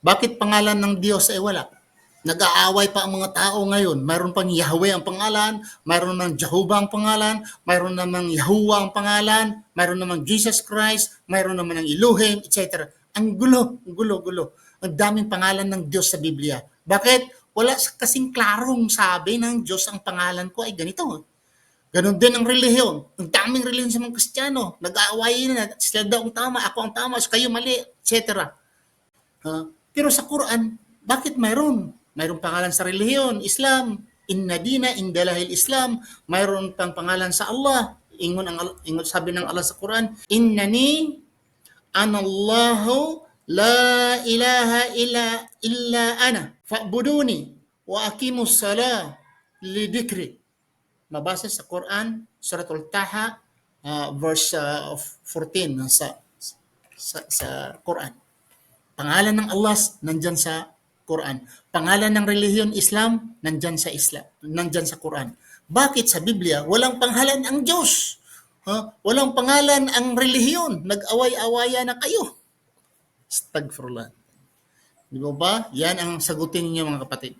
Bakit pangalan ng Diyos ay wala? Nag-aaway pa ang mga tao ngayon. Mayroon pang Yahweh ang pangalan, mayroon ng Jehovah ang pangalan, mayroon namang Yahuwah ang pangalan, mayroon namang Jesus Christ, mayroon naman ng Elohim, etc. Ang gulo, gulo, gulo. Ang daming pangalan ng Diyos sa Biblia. Bakit? Wala kasing klarong sabi ng Diyos ang pangalan ko ay ganito. Ganon din ang relihiyon. Ang daming relihiyon sa mga Kristiyano. Nag-aaway na. Sila daw ang tama, ako ang tama, so kayo mali, etc. Ah, pero sa Quran, bakit mayroon? Mayroon pangalan sa relihiyon, Islam, Inna dina indalahil Islam. Mayroon pang pangalan sa Allah. Ingon ang ingon sabi ng Allah sa Quran, Innani anallahu la ilaha illa illa ana fa'buduni wa aqimus salah li dhikri. Mabasa sa Quran, Suratul Taha, ah, verse ah, 14 sa, sa sa Quran. Pangalan ng Allah nandyan sa Quran. Pangalan ng relihiyon Islam nandyan sa Islam, nandyan sa Quran. Bakit sa Biblia walang pangalan ang Diyos? Ha? Walang pangalan ang relihiyon. Nag-away-awaya na kayo. Stagfirullah. Di ba ba? Yan ang sagutin niyo mga kapatid.